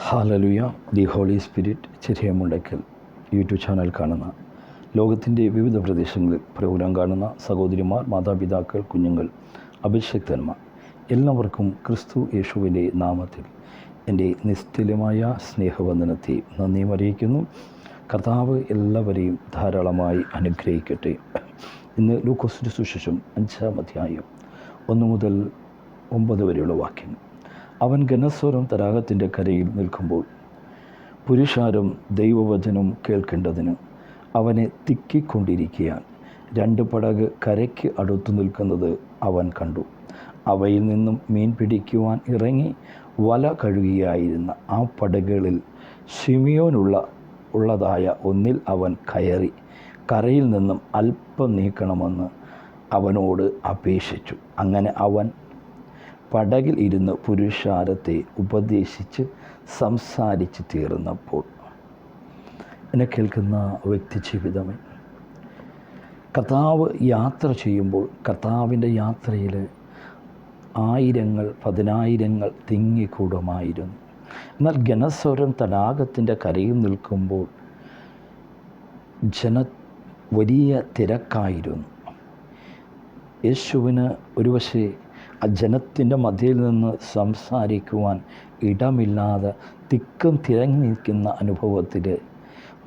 Hallelujah the holy spirit Cheriyamundakkal YouTube channel കാണുന്ന ലോകത്തിന്റെ വിവിധ പ്രദേശങ്ങളിൽ പ്രോഗ്രാം കാണുന്ന സഹോദരിമാർ മാതാപിതാക്കൾ കുഞ്ഞുങ്ങൾ അഭിഷക്തന്മാർ എല്ലാവർക്കും ക്രിസ്തു യേശുവിന്റെ നാമത്തിൽ എന്റെ നിസ്തുലമായ സ്നേഹവന്ദനത്തെ നന്ദിയും അറിയിക്കുന്നു. കർത്താവ് എല്ലാവരെയും ധാരാളമായി അനുഗ്രഹിക്കട്ടെ. ഇന്ന് ലൂക്കോസിന്റെ സുശേഷം അഞ്ചാം അധ്യായം ഒന്ന് മുതൽ ഒമ്പത് വരെയുള്ള വാക്യങ്ങൾ. അവൻ ഗനസ്വരം തടാകത്തിന്റെ കരയിൽ നിൽക്കുമ്പോൾ പുരുഷാരം ദൈവവചനം കേൾക്കേണ്ടതിന് അവനെ തിക്കിക്കൊണ്ടിരിക്കുകയാണ്. രണ്ട് പടക് കരയ്ക്ക് അടുത്തു നിൽക്കുന്നത് അവൻ കണ്ടു. അവയിൽ നിന്നും മീൻ പിടിക്കുവാൻ ഇറങ്ങി വല കഴുകിയായിരുന്ന ആ പടകുകളിൽ ഷിമിയോനുള്ള ഉള്ളതായ ഒന്നിൽ അവൻ കയറി കരയിൽ നിന്നും അല്പം നീക്കണമെന്ന് അവനോട് അപേക്ഷിച്ചു. അങ്ങനെ അവൻ പടകിൽ ഇരുന്ന് പുരുഷാരത്തെ ഉപദേശിച്ച് സംസാരിച്ച് തീർന്നപ്പോൾ എന്നെ കേൾക്കുന്ന വ്യക്തി ജീവിതമേ കർത്താവ് യാത്ര ചെയ്യുമ്പോൾ കർത്താവിന്റെ യാത്രയിൽ ആയിരങ്ങൾ പതിനായിരങ്ങൾ തിങ്ങിക്കൂടുമായിരുന്നു. എന്നാൽ ഗണസ്വരം തടാകത്തിന്റെ കരയിൽ നിൽക്കുമ്പോൾ ജന വലിയ തിരക്കായിരുന്നു. യേശുവിന് ഒരുപക്ഷെ ആ ജനത്തിന്റെ മധ്യയിൽ നിന്ന് സംസാരിക്കുവാൻ ഇടമില്ലാതെ തിക്കും തിരങ്ങി നിൽക്കുന്ന അനുഭവത്തിൽ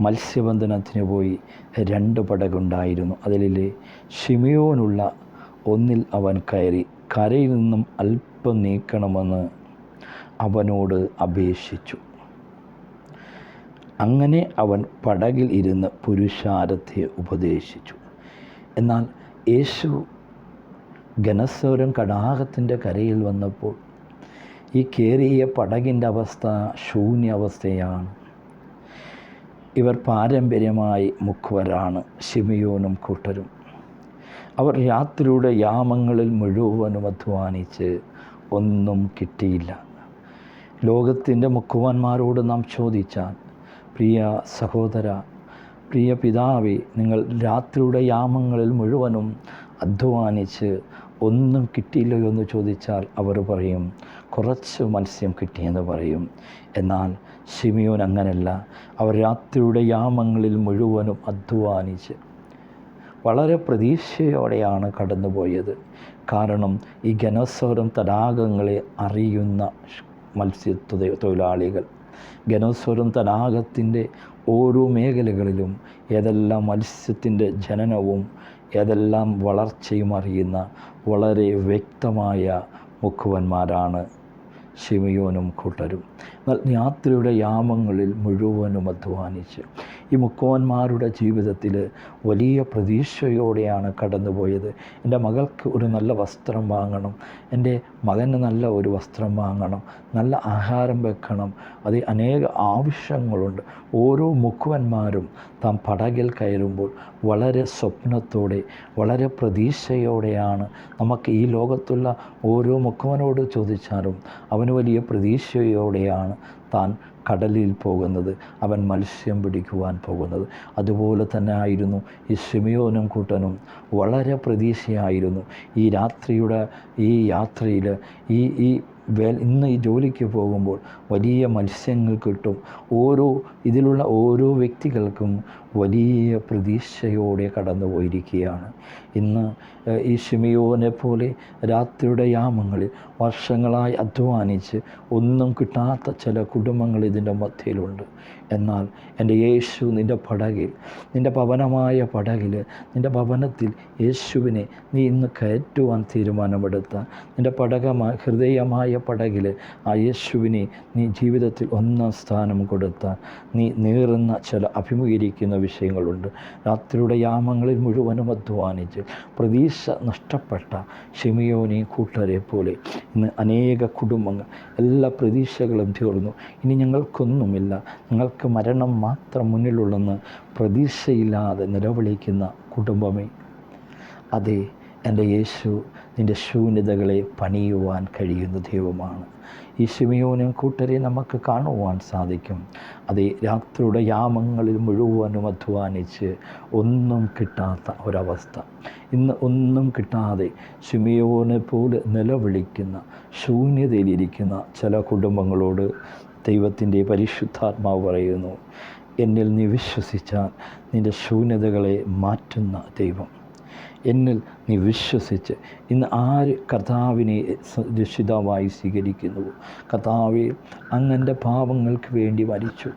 മത്സ്യബന്ധനത്തിന് പോയി രണ്ട് പടകുണ്ടായിരുന്നു. അതിൽ ഷിമിയോനുള്ള ഒന്നിൽ അവൻ കയറി കരയിൽ നിന്നും അല്പം നീക്കണമെന്ന് അവനോട് അപേക്ഷിച്ചു. അങ്ങനെ അവൻ പടകിൽ ഇരുന്ന് പുരുഷാരത്തെ ഉപദേശിച്ചു. എന്നാൽ യേശു ഗനസ്വരം കടാകത്തിന്റെ കരയിൽ വന്നപ്പോൾ ഈ കയറിയ പടകിന്റെ അവസ്ഥ ശൂന്യാവസ്ഥയാണ്. ഇവർ പാരമ്പര്യമായി മുക്കുവരാണ് ശിമിയോനും കൂട്ടരും. അവർ രാത്രിയുടെ യാമങ്ങളിൽ മുഴുവനും അധ്വാനിച്ച് ഒന്നും കിട്ടിയില്ല. ലോകത്തിന്റെ മുക്കുവാന്മാരോട് നാം ചോദിച്ചാൽ പ്രിയ സഹോദര പ്രിയ പിതാവി നിങ്ങൾ രാത്രിയുടെ യാമങ്ങളിൽ മുഴുവനും അധ്വാനിച്ച് ഒന്നും കിട്ടിയില്ലയോ എന്ന് ചോദിച്ചാൽ അവർ പറയും കുറച്ച് മത്സ്യം കിട്ടിയെന്ന് പറയും. എന്നാൽ ഷിമിയോൻ അങ്ങനല്ല. അവർ രാത്രിയുടെ യാമങ്ങളിൽ മുഴുവനും അധ്വാനിച്ച് വളരെ പ്രതീക്ഷയോടെയാണ് കടന്നുപോയത്. കാരണം ഈ ഗനസ്വരം തടാകങ്ങളെ അറിയുന്ന മത്സ്യ തൊഴിലാളികൾ. ഗനസ്വരം തടാകത്തിന്റെ ഓരോ മേഖലകളിലും ഏതെല്ലാം മത്സ്യത്തിന്റെ ജനനവും ഏതെല്ലാം വളർച്ചയും അറിയുന്ന വളരെ വ്യക്തമായ മുക്കുവന്മാരാണ് ശിമയോനും കൂട്ടരും. എന്നാൽ യാത്രയുടെ യാമങ്ങളിൽ മുഴുവനും അധ്വാനിച്ച് ഈ മുക്കുവന്മാരുടെ ജീവിതത്തിൽ വലിയ പ്രതീക്ഷയോടെയാണ് കടന്നുപോയത്. എന്റെ മകൾക്ക് ഒരു നല്ല വസ്ത്രം വാങ്ങണം. എന്റെ മകന് നല്ല ഒരു വസ്ത്രം വാങ്ങണം. നല്ല ആഹാരം വെക്കണം. അത് അനേക ആവശ്യങ്ങളുണ്ട്. ഓരോ മുക്കുവന്മാരും താൻ പടകിൽ കയറുമ്പോൾ വളരെ സ്വപ്നത്തോടെ വളരെ പ്രതീക്ഷയോടെയാണ് നമുക്ക് ഈ ലോകത്തുള്ള ഓരോ മുക്കുവനോട് ചോദിച്ചാലും അവന് വലിയ പ്രതീക്ഷയോടെയാണ് താൻ കടലിൽ പോകുന്നത് അവൻ മത്സ്യം പിടിക്കുവാൻ പോകുന്നത്. അതുപോലെ തന്നെ ആയിരുന്നു ഈ സിമിയോനും കൂട്ടനും. വളരെ പ്രതീക്ഷയായിരുന്നു ഈ രാത്രിയുടെ ഈ യാത്രയിൽ ഈ ഈ വേ ഇന്ന് ഈ ജോലിക്ക് പോകുമ്പോൾ വലിയ മത്സ്യങ്ങൾ കിട്ടും. ഓരോ ഇതിലുള്ള ഓരോ വ്യക്തികൾക്കും വലിയ പ്രതീക്ഷയോടെ കടന്നു പോയിരിക്കുകയാണ്. ഇന്ന് ഈ ഷിമിയോനെ പോലെ രാത്രിയുടെ യാമങ്ങളിൽ വർഷങ്ങളായി അധ്വാനിച്ച് ഒന്നും കിട്ടാത്ത ചില കുടുംബങ്ങൾ ഇതിന്റെ മധ്യയിലുണ്ട്. എന്നാൽ എന്റെ യേശു നിന്റെ പടകിൽ നിന്റെ ഭവനമായ പടകിൽ നിന്റെ ഭവനത്തിൽ യേശുവിനെ നീ ഇന്ന് കയറ്റുവാൻ തീരുമാനമെടുത്ത. നിന്റെ പടകമായ ഹൃദയമായ പടകിൽ ആ യേശുവിനെ നീ ജീവിതത്തിൽ ഒന്നാം സ്ഥാനം കൊടുത്ത. നീ നീറുന്ന ചില അഭിമുഖീകരിക്കുന്ന വിഷയങ്ങളുണ്ട്. രാത്രിയുടെ യാമങ്ങളിൽ മുഴുവനും അധ്വാനിച്ച് പ്രതീക്ഷ നഷ്ടപ്പെട്ട ഷിമിയോനെ കൂട്ടരെ പോലെ ഇന്ന് അനേക കുടുംബങ്ങൾ എല്ലാ പ്രതീക്ഷകളും തീർന്നു. ഇനി ഞങ്ങൾക്കൊന്നുമില്ല. ഞങ്ങൾക്ക് മരണം മാത്രം മുന്നിലുള്ളെന്ന് പ്രതീക്ഷയില്ലാതെ നിലവിളിക്കുന്ന കുടുംബമേ. അതെ എന്റെ യേശു നിന്റെ ശൂന്യതകളെ പണിയുവാൻ കഴിയുന്ന ദൈവമാണ്. ഈ ശിമിയോനും കൂട്ടരെ നമുക്ക് കാണുവാൻ സാധിക്കും. അതേ രാത്രിയുടെ യാമങ്ങളിൽ മുഴുവനും അധ്വാനിച്ച് ഒന്നും കിട്ടാത്ത ഒരവസ്ഥ. ഇന്ന് ഒന്നും കിട്ടാതെ ശിമിയോനെ പോലെ നിലവിളിക്കുന്ന ശൂന്യതയിലിരിക്കുന്ന ചില കുടുംബങ്ങളോട് ദൈവത്തിന്റെ പരിശുദ്ധാത്മാവ് പറയുന്നു എന്നിൽ നീ വിശ്വസിച്ചാൽ നിന്റെ ശൂന്യതകളെ മാറ്റുന്ന ദൈവം. എന്നിൽ നീ വിശ്വസിച്ച് ഇന്ന് ആര് കർത്താവിനെ രക്ഷിതാവായി സ്വീകരിക്കുന്നുവോ കർത്താവെ അങ്ങന്റെ പാപങ്ങൾക്ക് വേണ്ടി മരിച്ചു.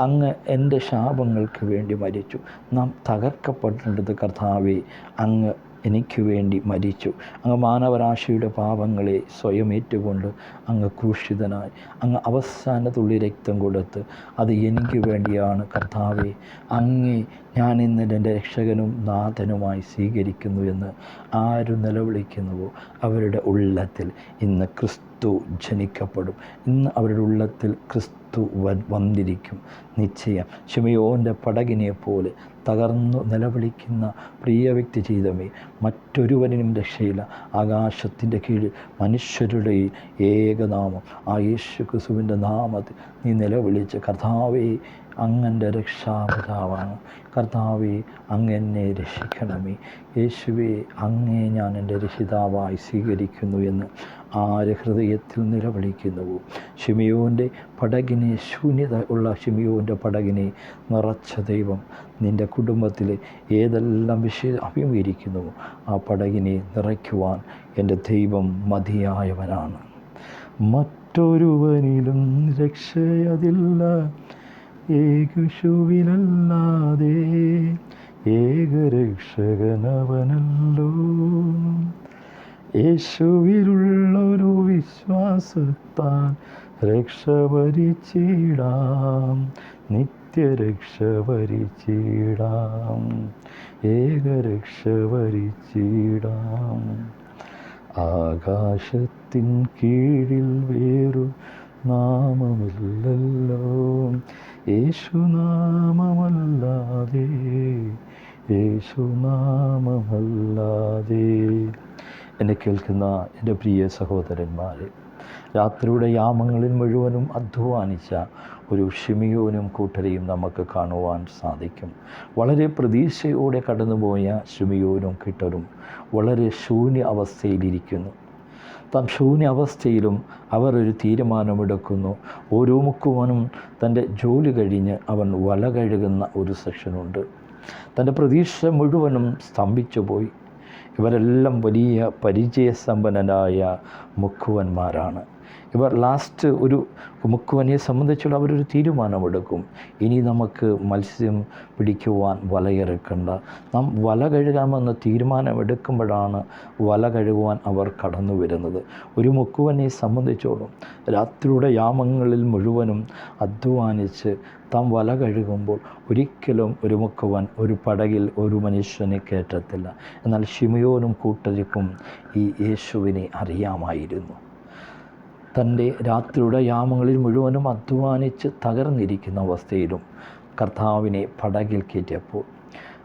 അങ്ങ് എന്റെ ശാപങ്ങൾക്ക് വേണ്ടി മരിച്ചു. നാം തകർക്കപ്പെടേണ്ടത് കർത്താവെ അങ്ങ് എനിക്ക് വേണ്ടി മരിച്ചു. അങ്ങ് മാനവരാശിയുടെ പാപങ്ങളെ സ്വയം ഏറ്റുകൊണ്ട് അങ്ങ് ക്രൂശിതനായി. അങ്ങ് അവസാന തുള്ളി രക്തം കൊടുത്ത് അത് എനിക്ക് വേണ്ടിയാണ് കർത്താവെ. അങ്ങേ ഞാൻ ഇന്ന് എന്റെ രക്ഷകനും നാഥനുമായി സ്വീകരിക്കുന്നു എന്ന് ആരും നിലവിളിക്കുന്നുവോ? അവരുടെ ഉള്ളത്തിൽ ഇന്ന് ക്രിസ്തു ജനിക്കപ്പെടും. ഇന്ന് അവരുടെ ഉള്ളത്തിൽ ക്രിസ്തു വന്നിരിക്കും. നിശ്ചയം. ഷിമയോന്റെ പടകിനെ പോലെ തകർന്നു നിലവിളിക്കുന്ന പ്രിയ വ്യക്തി ചെയ്തമേ മറ്റൊരുവനും രക്ഷയില്ല. ആകാശത്തിന്റെ കീഴിൽ മനുഷ്യരുടെ ഏകനാമം. ആ യേശു ക്രിസ്തുവിന്റെ നാമത്തിൽ നീ നിലവിളിച്ച് കർത്താവേ അങ്ങന്റെ രക്ഷാപിതാവാണ്. കർത്താവെ അങ്ങെന്നെ രക്ഷിക്കണമേ. യേശുവെ അങ്ങേ ഞാൻ എന്റെ രക്ഷിതാവായി സ്വീകരിക്കുന്നു എന്ന് ആര് ഹൃദയത്തിൽ നിലവിളിക്കുന്നുവോ? ഷിമിയോന്റെ പടകിനെ ശൂന്യത ഉള്ള ഷിമിയോന്റെ പടകിനെ നിറച്ച ദൈവം നിന്റെ കുടുംബത്തിൽ ഏതെല്ലാം വിഷയ അഭിമുഖീകരിക്കുന്നുവോ ആ പടകിനെ നിറയ്ക്കുവാൻ എന്റെ ദൈവം മതിയായവനാണ്. മറ്റൊരുവനിലും രക്ഷയതില്ല. ഏകുശുവിനല്ലാതെ ഏകരക്ഷകനവനല്ലോ. യേശുവിലുള്ളൊരു വിശ്വാസത്താൽ രക്ഷ വരിച്ചിടാം നിത്യരക്ഷ വരിച്ചിടാം ഏകരക്ഷ വരിച്ചിടാം. ആകാശത്തിൻ കീഴിൽ വേറു നാമമില്ലല്ലോ. യേശുനാമമല്ലാതെ യേശുനാമമല്ലാതെ. എന്നെ കേൾക്കുന്ന എന്റെ പ്രിയ സഹോദരന്മാരെ രാത്രിയുടെ യാമങ്ങളിൽ മുഴുവനും അധ്വാനിച്ച ഒരു ഷിമിയോനും കൂട്ടരെയും നമുക്ക് കാണുവാൻ സാധിക്കും. വളരെ പ്രതീക്ഷയോടെ കടന്നുപോയ ഷിമിയോനും കിട്ടരും. വളരെ ശൂന്യ അവസ്ഥയിലിരിക്കുന്നു. താൻ ശൂന്യ അവസ്ഥയിലും അവർ ഒരു തീരുമാനമെടുക്കുന്നു. ഓരോ മുക്കുവനും തന്റെ ജോലി കഴിഞ്ഞ് അവൻ വല കഴുകുന്ന ഒരു സെക്ഷനുണ്ട് തന്റെ പ്രതീക്ഷ മുഴുവനും സ്തംഭിച്ചു പോയി ഇവരെല്ലാം വലിയ പരിചയസമ്പന്നരായ മുക്കുവന്മാരാണ്. ഇവർ ലാസ്റ്റ് ഒരു മുക്കുവനെ സംബന്ധിച്ചുള്ള അവരൊരു തീരുമാനമെടുക്കും. ഇനി നമുക്ക് മത്സ്യം പിടിക്കുവാൻ വലയിറക്കണ്ട നാം വല കഴുകാമെന്ന് തീരുമാനമെടുക്കുമ്പോഴാണ് വല കഴുകുവാൻ അവർ കടന്നു വരുന്നത്. ഒരു മുക്കുവനെ സംബന്ധിച്ചോളം രാത്രിയുടെ യാമങ്ങളിൽ മുഴുവനും അധ്വാനിച്ച് താം വല കഴുകുമ്പോൾ ഒരിക്കലും ഒരു മുക്കുവൻ ഒരു പടകിൽ ഒരു മനുഷ്യനെ കയറ്റത്തില്ല. എന്നാൽ ഷിമിയോനും കൂട്ടരിക്കും ഈ യേശുവിനെ അറിയാമായിരുന്നു. തന്റെ രാത്രിയുടെ യാമങ്ങളിൽ മുഴുവനും അധ്വാനിച്ച് തകർന്നിരിക്കുന്ന അവസ്ഥയിലും കർത്താവിനെ പടകിൽ കയറ്റിയപ്പോൾ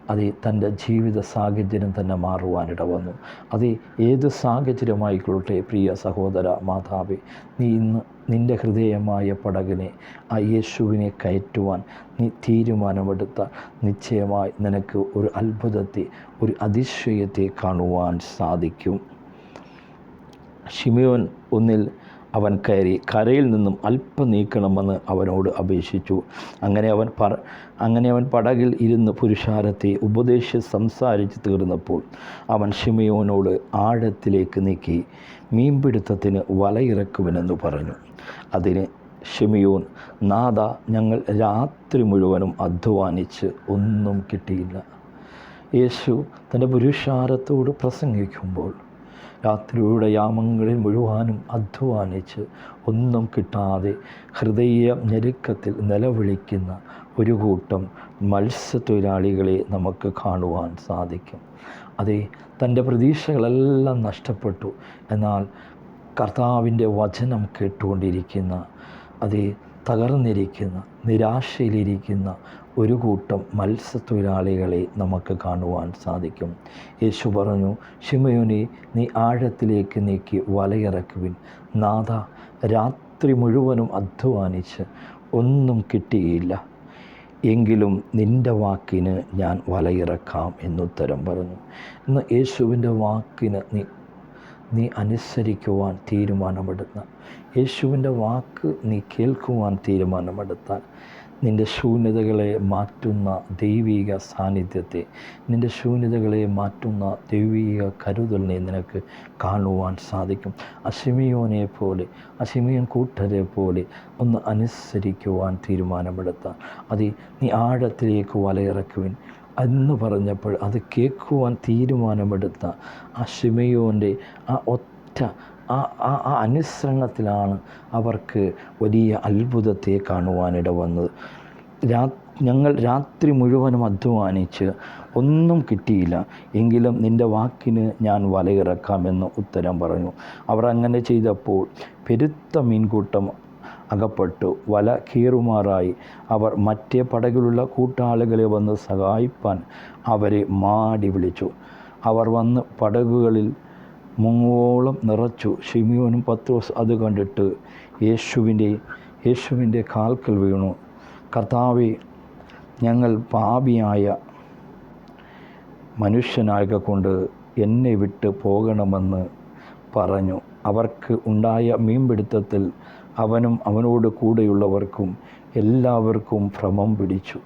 അത് തന്റെ ജീവിത സാഹചര്യം തന്നെ മാറുവാനിട വന്നു. അത് ഏത് സാഹചര്യമായിക്കൊള്ളട്ടെ പ്രിയ സഹോദര മാതാവേ നീ ഇന്ന് നിന്റെ ഹൃദയമായ പടകിനെ ആ യേശുവിനെ കയറ്റുവാൻ നീ തീരുമാനമെടുത്ത നിശ്ചയമായി നിനക്ക് ഒരു അത്ഭുതത്തെ ഒരു അതിശയത്തെ കാണുവാൻ സാധിക്കും. ഷിമിയോൻ ഒന്നിൽ അവൻ കയറി കരയിൽ നിന്നും അല്പം നീക്കണമെന്ന് അവനോട് അപേക്ഷിച്ചു. അങ്ങനെ അവൻ പറ അങ്ങനെ അവൻ പടകിൽ ഇരുന്ന് പുരുഷാരത്തെ ഉപദേശിച്ച് സംസാരിച്ച് തീർന്നപ്പോൾ അവൻ ഷിമയോനോട് ആഴത്തിലേക്ക് നീക്കി മീൻപിടുത്തത്തിന് വലയിറക്കുമെന്ന് പറഞ്ഞു. അതിന് ഷിമിയോൻ നാദ ഞങ്ങൾ രാത്രി മുഴുവനും അധ്വാനിച്ച് ഒന്നും കിട്ടിയില്ല. യേശു തന്റെ പുരുഷാരത്തോട് പ്രസംഗിക്കുമ്പോൾ രാത്രിയുടെ യാമങ്ങളിൽ മുഴുവാനും അധ്വാനിച്ച് ഒന്നും കിട്ടാതെ ഹൃദയ ഞെരുക്കത്തിൽ നിലവിളിക്കുന്ന ഒരു കൂട്ടം മത്സ്യത്തൊഴിലാളികളെ നമുക്ക് കാണുവാൻ സാധിക്കും. അതെ തന്റെ പ്രതീക്ഷകളെല്ലാം നഷ്ടപ്പെട്ടു. എന്നാൽ കർത്താവിന്റെ വചനം കേട്ടുകൊണ്ടിരിക്കുന്ന അതേ തകർന്നിരിക്കുന്ന നിരാശയിലിരിക്കുന്ന ഒരു കൂട്ടം മത്സ്യത്തൊഴിലാളികളെ നമുക്ക് കാണുവാൻ സാധിക്കും. യേശു പറഞ്ഞു ഷിമയോനെ നീ ആഴത്തിലേക്ക് നീക്കി വലയിറക്കുവിൻ. നാഥ രാത്രി മുഴുവനും അധ്വാനിച്ച് ഒന്നും കിട്ടിയില്ല. എങ്കിലും നിന്റെ വാക്കിന് ഞാൻ വലയിറക്കാം എന്നുത്തരം പറഞ്ഞു. ഇന്ന് യേശുവിന്റെ വാക്കിന് നീ നീ അനുസരിക്കുവാൻ തീരുമാനമെടുത്ത. യേശുവിന്റെ വാക്ക് നീ കേൾക്കുവാൻ തീരുമാനമെടുത്താൽ നിന്റെ ശൂന്യതകളെ മാറ്റുന്ന ദൈവിക സാന്നിധ്യത്തെ നിന്റെ ശൂന്യതകളെ മാറ്റുന്ന ദൈവിക കരുതലിനെ നിനക്ക് കാണുവാൻ സാധിക്കും. അശിമിയോനെ പോലെ അശിമിയൻ കൂട്ടരെ പോലെ ഒന്ന് അനുസരിക്കുവാൻ തീരുമാനമെടുത്താൽ അത് നീ ആഴത്തിലേക്ക് വലയിറക്കുവിൻ. എന്ന് പറഞ്ഞപ്പോൾ അത് കേൾക്കുവാൻ തീരുമാനമെടുത്ത ആ ഷിമയോന്റെ ആ ഒറ്റ ആ ആ ആ അനുസരണത്തിലാണ് അവർക്ക് വലിയ അത്ഭുതത്തെ കാണുവാനിട വന്നത്. രാ ഞങ്ങൾ രാത്രി മുഴുവനും അധ്വാനിച്ച് ഒന്നും കിട്ടിയില്ല. എങ്കിലും നിന്റെ വാക്കിന് ഞാൻ വലയിറക്കാമെന്ന് ഉത്തരം പറഞ്ഞു. അവർ അങ്ങനെ ചെയ്തപ്പോൾ പെരുത്ത മീൻകൂട്ടം അകപ്പെട്ടു. വല കീറുമാറായി. അവർ മറ്റേ പടകിലുള്ള കൂട്ടാളികളെ വന്ന് സഹായിപ്പാൻ അവരെ മാടി വിളിച്ചു. അവർ വന്ന് പടകുകളിൽ മുങ്ങോളം നിറച്ചു. ഷിമിയോനും പത്രോസ് അത് കണ്ടിട്ട് യേശുവിന്റെ യേശുവിന്റെ കാൽക്കൽ വീണു. കർത്താവെ ഞങ്ങൾ പാപിയായ മനുഷ്യനായ കൊണ്ട് എന്നെ വിട്ട് പോകണമെന്ന് പറഞ്ഞു. അവർക്ക് ഉണ്ടായ മീൻപിടുത്തത്തിൽ അവനും അവനോട് കൂടെയുള്ളവർക്കും എല്ലാവർക്കും ഭ്രമം പിടിച്ചു.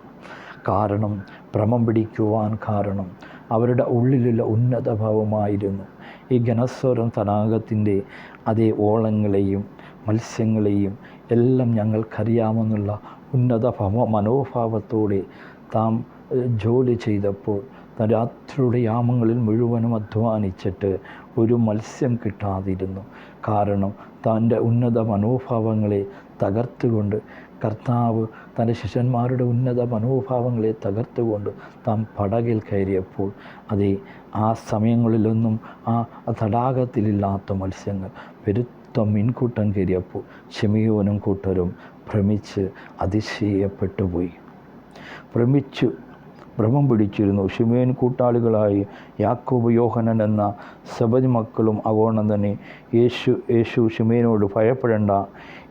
കാരണം ഭ്രമം പിടിക്കുവാൻ കാരണം അവരുടെ ഉള്ളിലുള്ള ഉന്നതഭാവമായിരുന്നു. ഈ ഗണസ്വരം തടാകത്തിന്റെ അതേ ഓളങ്ങളെയും മത്സ്യങ്ങളെയും എല്ലാം ഞങ്ങൾക്കറിയാമെന്നുള്ള ഉന്നത മനോഭാവത്തോടെ താം ജോലി ചെയ്തപ്പോൾ രാത്രിയുടെ യാമങ്ങളിൽ മുഴുവനും അധ്വാനിച്ചിട്ട് ഒരു മത്സ്യം കിട്ടാതിരുന്നു. കാരണം തന്റെ ഉന്നത മനോഭാവങ്ങളെ തകർത്തുകൊണ്ട് കർത്താവ് തന്റെ ശിഷ്യന്മാരുടെ ഉന്നത മനോഭാവങ്ങളെ തകർത്തുകൊണ്ട് താൻ പടകിൽ കയറിയപ്പോൾ അതേ ആ സമയങ്ങളിലൊന്നും ആ തടാകത്തിലില്ലാത്ത മത്സ്യങ്ങൾ പെരുത്ത മീൻകൂട്ടം കയറിയപ്പോൾ ഷെമിയോനും കൂട്ടരും ഭ്രമിച്ച് അതിശയപ്പെട്ടു പോയി. ഭ്രമിച്ചു ഭ്രമം പിടിച്ചിരുന്നു. ഷിമേൻ കൂട്ടാളികളായി യാക്കോബ് യോഹനൻ എന്ന സബജ് മക്കളും അവോണം തന്നെ യേശു യേശു ഷിമേനോട് ഭയപ്പെടേണ്ട.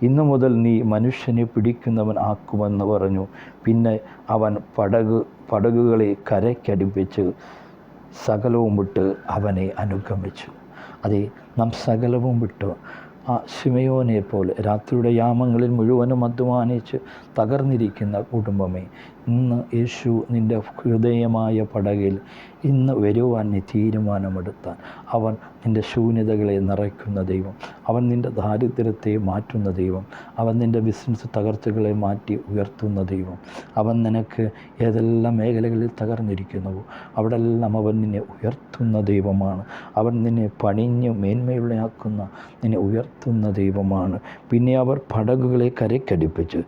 ഇന്നു മുതൽ നീ മനുഷ്യനെ പിടിക്കുന്നവൻ ആക്കുമെന്ന് പറഞ്ഞു. പിന്നെ അവൻ പടക് പടകുകളെ കരയ്ക്കടുപ്പിച്ച് സകലവും വിട്ട് അവനെ അനുഗമിച്ചു. അതെ നാം സകലവും വിട്ടു. ആ ശിമയോനെ പോലെ രാത്രിയുടെ യാമങ്ങളിൽ മുഴുവനും അധ്വാനിച്ച് തകർന്നിരിക്കുന്ന കുടുംബമേ ഇന്ന് യേശു നിന്റെ ഹൃദയമായ പടകിൽ ഇന്ന് വരുവാൻ നീ തീരുമാനമെടുത്താൽ അവൻ നിന്റെ ശൂന്യതകളെ നിറയ്ക്കുന്ന ദൈവം. അവൻ നിന്റെ ദാരിദ്ര്യത്തെ മാറ്റുന്ന ദൈവം. അവൻ നിന്റെ ബിസിനസ് തകർച്ചകളെ മാറ്റി ഉയർത്തുന്ന ദൈവം. അവൻ നിനക്ക് ഏതെല്ലാം മേഖലകളിൽ തകർന്നിരിക്കുന്നുവോ അവിടെല്ലാം അവൻ നിന്നെ ഉയർത്തുന്ന ദൈവമാണ്. അവൻ നിന്നെ പണിഞ്ഞ് മേന്മയുള്ളയാക്കുന്ന നിന്നെ ഉയർത്തുന്ന ദൈവമാണ്. പിന്നെ അവർ പടകുകളെ കരയ്ക്കടിപ്പിച്ച്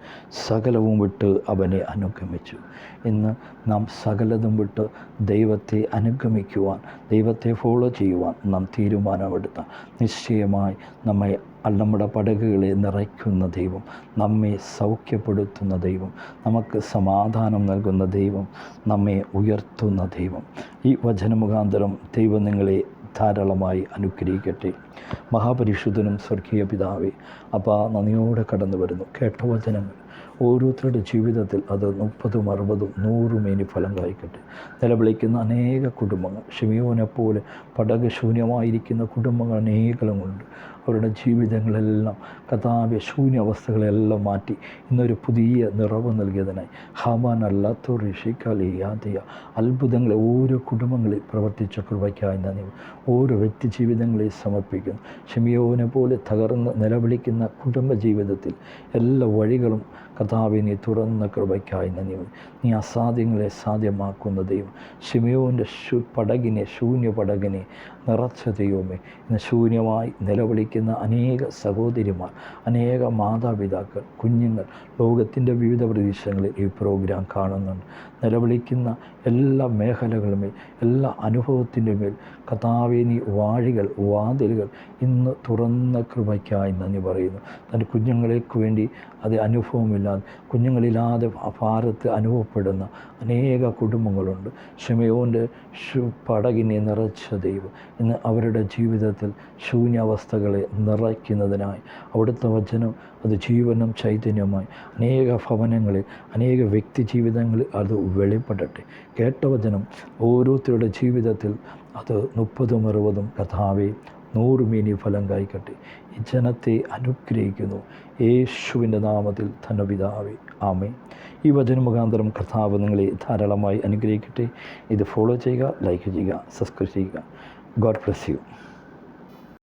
സകലവും വിട്ട് അവനെ അനുഗമിച്ചു. ഇന്ന് നാം സകലതും വിട്ട് ദൈവത്തെ അനുഗമിക്കുവാൻ ദൈവത്തെ ഫോളോ ചെയ്യുവാൻ നാം തീരുമാനമെടുത്ത നിശ്ചയമായി നമ്മെ നമ്മുടെ പടകുകളെ നിറയ്ക്കുന്ന ദൈവം നമ്മെ സൗഖ്യപ്പെടുത്തുന്ന ദൈവം നമുക്ക് സമാധാനം നൽകുന്ന ദൈവം നമ്മെ ഉയർത്തുന്ന ദൈവം. ഈ വചനമുഖാന്തരം ദൈവം നിങ്ങളെ ധാരാളമായി അനുഗ്രഹിക്കട്ടെ. മഹാപരിശുദ്ധനും സ്വർഗീയ പിതാവേ അപ്പ നന്ദിയോടെ കടന്നു വരുന്നു കേട്ട വചനങ്ങൾ ഓരോരുത്തരുടെ ജീവിതത്തിൽ അത് മുപ്പതും അറുപതും നൂറും ഇനി ഫലം കായ്ക്കട്ടെ. നിലവിളിക്കുന്ന അനേക കുടുംബങ്ങൾ ഷിമിയോനെ പോലെ പടക ശൂന്യമായിരിക്കുന്ന കുടുംബങ്ങൾ അനേകങ്ങളുണ്ട്. അവരുടെ ജീവിതങ്ങളെല്ലാം കഥാവ്യ ശൂന്യാവസ്ഥകളെല്ലാം മാറ്റി ഇന്നൊരു പുതിയ നിറവ് നൽകിയതിനായി. ഹമാൻ അല്ലാത്ത ഋഷിക്കാലിയാതയ അത്ഭുതങ്ങളെ ഓരോ കുടുംബങ്ങളിൽ പ്രവർത്തിച്ച കൃപയ്ക്കായി നന്ദി. ഓരോ വ്യക്തി ജീവിതങ്ങളെ സമർപ്പിക്കുന്നു. ഷെമിയോനെ പോലെ തകർന്ന് നിലവിളിക്കുന്ന കുടുംബ ജീവിതത്തിൽ എല്ലാ വഴികളും കർത്താവെ നീ തുറന്ന കൃപയ്ക്കായി നന്ദി. നീ അസാധ്യങ്ങളെ സാധ്യമാക്കുന്ന ദൈവം. ഷിമിയോന്റെ ശു പടകിനെ ശൂന്യ പടകിനെ നിറച്ച ദൈവമേ. ഇന്ന് ശൂന്യമായി നിലവിളിക്കുന്ന അനേക സഹോദരിമാർ അനേക മാതാപിതാക്കൾ കുഞ്ഞുങ്ങൾ ലോകത്തിന്റെ വിവിധ പ്രദേശങ്ങളിൽ ഈ പ്രോഗ്രാം കാണുന്നുണ്ട്. നിലവിളിക്കുന്ന എല്ലാ മേഖലകളുമേൽ എല്ലാ അനുഭവത്തിന്റെ മേൽ കഥാവിനി വാഴികൾ വാതിലുകൾ ഇന്ന് തുറന്ന കൃപയ്ക്കായി നന്ദി പറയുന്നു. തന്റെ കുഞ്ഞുങ്ങൾക്ക് വേണ്ടി അത് അനുഭവമില്ലാതെ കുഞ്ഞുങ്ങളില്ലാതെ ഭാരത്ത് അനുഭവപ്പെടുന്ന അനേക കുടുംബങ്ങളുണ്ട്. ഷെമയോന്റെ പടകിനെ നിറച്ച ദൈവം ഇന്ന് അവരുടെ ജീവിതത്തിൽ ശൂന്യാവസ്ഥകളെ നിറയ്ക്കുന്നതിനായി അവിടുത്തെ വചനം അത് ജീവനും ചൈതന്യമായി അനേക ഭവനങ്ങളിൽ അനേക വ്യക്തി ജീവിതങ്ങളിൽ അത് വെളിപ്പെടട്ടെ. കേട്ട വചനം ഓരോരുത്തരുടെ ജീവിതത്തിൽ അത് മുപ്പതും അറുപതും കഥാവെ നൂറ് മേനി ഫലം കായ്ക്കട്ടെ ഈ ജനത്തെ അനുഗ്രഹിക്കുന്നു. യേശുവിന്റെ നാമത്തിൽ ധനപിതാവേ. ആമേ ഈ വചന മുഖാന്തരം കർത്താവ് നിങ്ങളെ ധാരാളമായി അനുഗ്രഹിക്കട്ടെ. ഇത് ഫോളോ ചെയ്യുക ലൈക്ക് ചെയ്യുക സബ്സ്ക്രൈബ് ചെയ്യുക. God bless you.